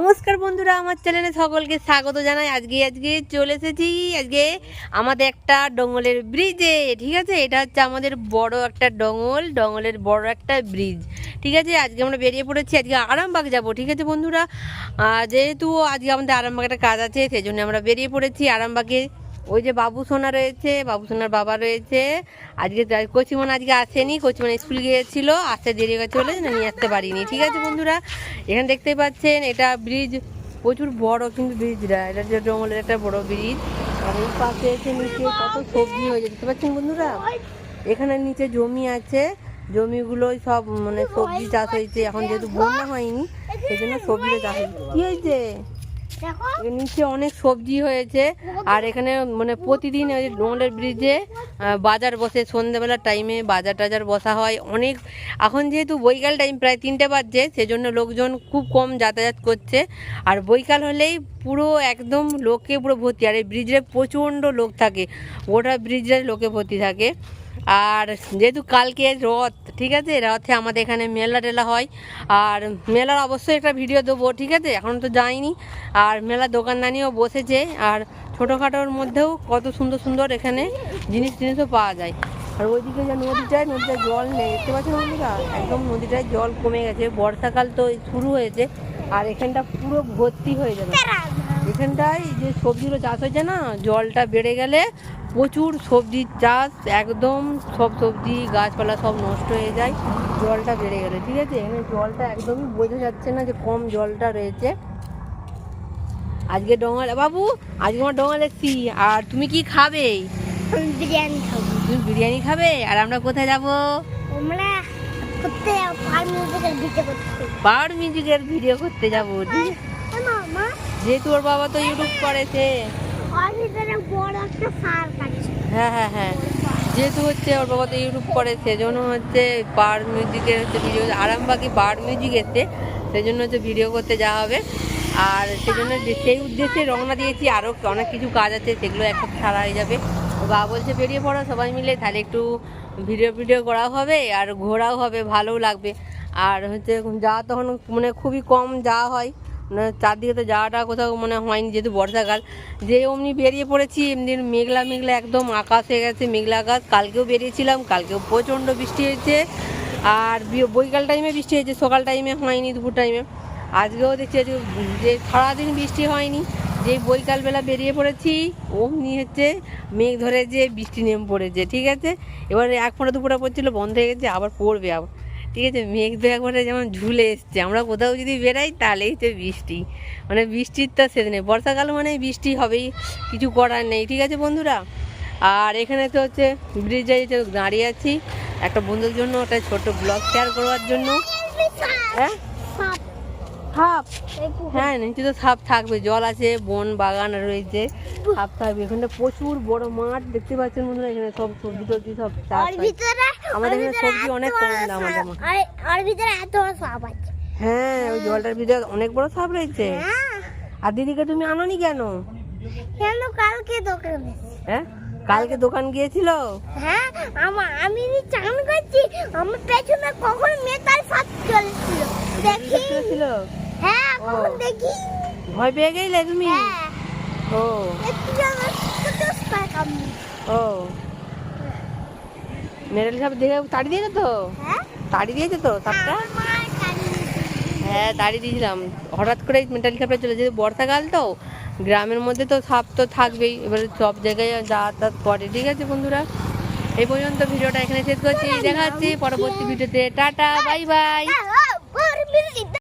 নমস্কার বন্ধুরা, আমার চ্যানেলে সকলকে স্বাগত জানাই। আজকে আজকে চলে এসেছি, আজকে আমাদের একটা ডঙ্গলের ব্রিজে ঠিক আছে? এটা হচ্ছে আমাদের বড় একটা ডঙ্গল ডঙ্গলের বড় একটা ব্রিজ ঠিক আছে? আজকে আমরা বেরিয়ে পড়েছি, আজকে আরামবাগ যাব, ঠিক আছে বন্ধুরা? যেহেতু আজকে আমাদের আরামবাগ একটা কাজ আছে সেই জন্য আমরা বেরিয়ে পড়েছি আরামবাগে। ওই যে বাবু সোনা রয়েছে, বাবু সোনার বাবা রয়েছে। আজকে কচিমন আজকে আসেনি, কচিমন স্কুল গিয়েছিল, আসতে দেরি গেছে বলে নিয়ে আসতে পারিনি। ঠিক আছে বন্ধুরা, এখানে দেখতে পাচ্ছেন, এটা ব্রিজ প্রচুর বড় কিন্তু ব্রিজটা এটা যে জঙ্গলের একটা বড় ব্রিজ আর এই পাশে এসে নিচে কত সবজি হয়ে দেখতে পাচ্ছেন বন্ধুরা? এখানে নিচে জমি আছে জমিগুলোই সব মানে সবজি চাষ হয়েছে, এখন যেহেতু বন্যা হয়নি সেই জন্য সবজি চাষ হয়েছে। কি হয়েছে? নিচে অনেক সবজি হয়েছে। আর এখানে মানে প্রতিদিন ওই ডোমলের ব্রিজে বাজার বসে। সন্ধ্যেবেলার টাইমে বাজার টাজার বসা হয়। অনেক, এখন যেহেতু বৈকাল টাইম প্রায় তিনটে বাজছে, সেজন্য লোকজন খুব কম যাতায়াত করছে। আর বৈকাল হলেই পুরো একদম লোকে পুরো ভর্তি। আর এই ব্রিজে প্রচণ্ড লোক থাকে। গোটা ব্রিজে লোকে ভর্তি থাকে। আর যেহেতু কালকে রথ, ঠিক আছে? রথে আমাদের এখানে মেলা টেলা হয়। আর মেলার অবশ্যই একটা ভিডিও দেবো, ঠিক আছে? এখন তো যাইনি। আর মেলার দোকানদানিও বসেছে। আর ছোটোখাটোর মধ্যেও কত সুন্দর সুন্দর এখানে জিনিস জিনিসও পাওয়া যায়। আর ওইদিকে যে নদীটায় নদীটায় জল নেই। দেখতে পাচ্ছেন বন্ধুরা? একদম নদীটায় জল কমে গেছে। বর্ষাকাল তো শুরু হয়েছে। আর এখানটা পুরো ভর্তি হয়ে যাবে। এখানটায় যে সবজিগুলো চাষ হয়েছে না, জলটা বেড়ে গেলে প্রচুর সবজির চাষ একদম সব সবজি গাছপালা সব নষ্ট হয়ে যায় জলটা বেড়ে গেলে ঠিক আছে? এখানে জলটা একদমই বোঝা যাচ্ছে না যে কম জলটা রয়েছে। আজকে ডোঙাল বাবু আজকে আমার ডোঙাল এসছি আর তুমি কি খাবে? বিরিয়ানি খাব। তুমি বিরিয়ানি খাবে? আর আমরা কোথায় যাব? আমরা মিউজিকের ভিডিও করতে। পাওয়ার মিউজিকের ভিডিও করতে যাব? যেহেতু ওর বাবা তো ইউটিউব করেছে। সার হ্যাঁ হ্যাঁ হ্যাঁ। যেহেতু হচ্ছে ওর বাবা ইউটিউব করে, সেজন্য হচ্ছে বার মিউজিকের হচ্ছে ভিডিও আরামবাগে বার মিউজিক এসছে সেই জন্য হচ্ছে ভিডিও করতে যাওয়া হবে। আর সেজন্য সেই উদ্দেশ্যে রওনা দিয়েছি আরও অনেক কিছু কাজ আছে, সেগুলো একটা ছাড়া হয়ে যাবে। বাবা বলছে, বেরিয়ে পড়ো সবাই মিলে, তাহলে একটু ভিডিও ভিডিও করাও হবে আর ঘোরাও হবে, ভালোও লাগবে। আর হচ্ছে, যাওয়া তখন মানে খুবই কম যাওয়া হয়। চারদিকে তো যাওয়াটা কোথাও মানে হয়নি, যেহেতু বর্ষাকাল। যে অমনি বেরিয়ে পড়েছি, এমনি মেঘলা মেঘলা একদম আকাশ হয়ে গেছে, মেঘলা আকাশ। কালকেও বেরিয়েছিলাম, কালকেও প্রচণ্ড বৃষ্টি হয়েছে। আর বৈকাল টাইমে বৃষ্টি হয়েছে, সকাল টাইমে হয়নি, দুপুর টাইমে। আজকেও দেখছি, আজকে যে সারাদিন বৃষ্টি হয়নি যে বৈকালবেলা বেরিয়ে পড়েছি, অমনি হচ্ছে মেঘ ধরে যে বৃষ্টি নেমে পড়েছে, ঠিক আছে? এবারে এক ফোঁটা দুপুরা পড়ছিল, বন্ধ হয়ে গেছে, আবার পড়বে আবার। ঠিক আছে মেঘ তো একবারে যেমন ঝুলে এসছে আমরা কোথাও যদি বেরাই তাহলেই তো বৃষ্টি। মানে বৃষ্টির তো সেদিন বর্ষাকাল মানে বৃষ্টি হবেই কিছু করার নেই ঠিক আছে বন্ধুরা? আর এখানে তো হচ্ছে ব্রিজে যে দাঁড়িয়ে আছি। একটা বন্ধুর জন্য একটা ছোট ব্লগ শেয়ার করবার জন্য। হ্যাঁ? সাপ। হ্যাঁ নিচে তো সাপ থাকবে জল আছে বন বাগান রয়েছে সাপ থাকবে। এখানে প্রচুর বড় মাঠ দেখতে পাচ্ছেন বন্ধুরা এখানে সব সবজি টবজি সব চাষ আমাদের এখানে সবজি অনেক কম দাম সাপ। আমাদের আর- ভিতরে এত সাপ আছে। হ্যাঁ ওই জলটার ভিতরে অনেক বড় সাপ রয়েছে। হ্যাঁ। আর দিদিকে তুমি আনোনি কেন? কেন? কালকে দোকানে হ্যাঁ কালকে দোকান গিয়েছিল? হ্যাঁ আমা আমি চান করছি আমার পেছনে কখন মেটাল সাপ চলছিল? দেখি। ছিল। দেখি ভয় পেয়ে গেলে তুমি? হ্যাঁ। ও। ও। মেডেল সাপ দেখে তাড়ি দিয়েছে তো? হ্যাঁ? তাড়ি দিয়েছে তো সাপটা হ্যাঁ তাড়ি দিয়েছিলাম। হঠাৎ করে মেন্টালি সাপটা চলে যেহেতু বর্ষাকাল তো গ্রামের মধ্যে তো সাপ তো থাকবেই। এবারে সব জায়গায় যাতায়াত করে। ঠিক আছে বন্ধুরা এই পর্যন্ত ভিডিওটা এখানে শেষ করছি। দেখা হচ্ছে পরবর্তী ভিডিওতে। Tata bye bye. হ্যাঁ, ওর মিলি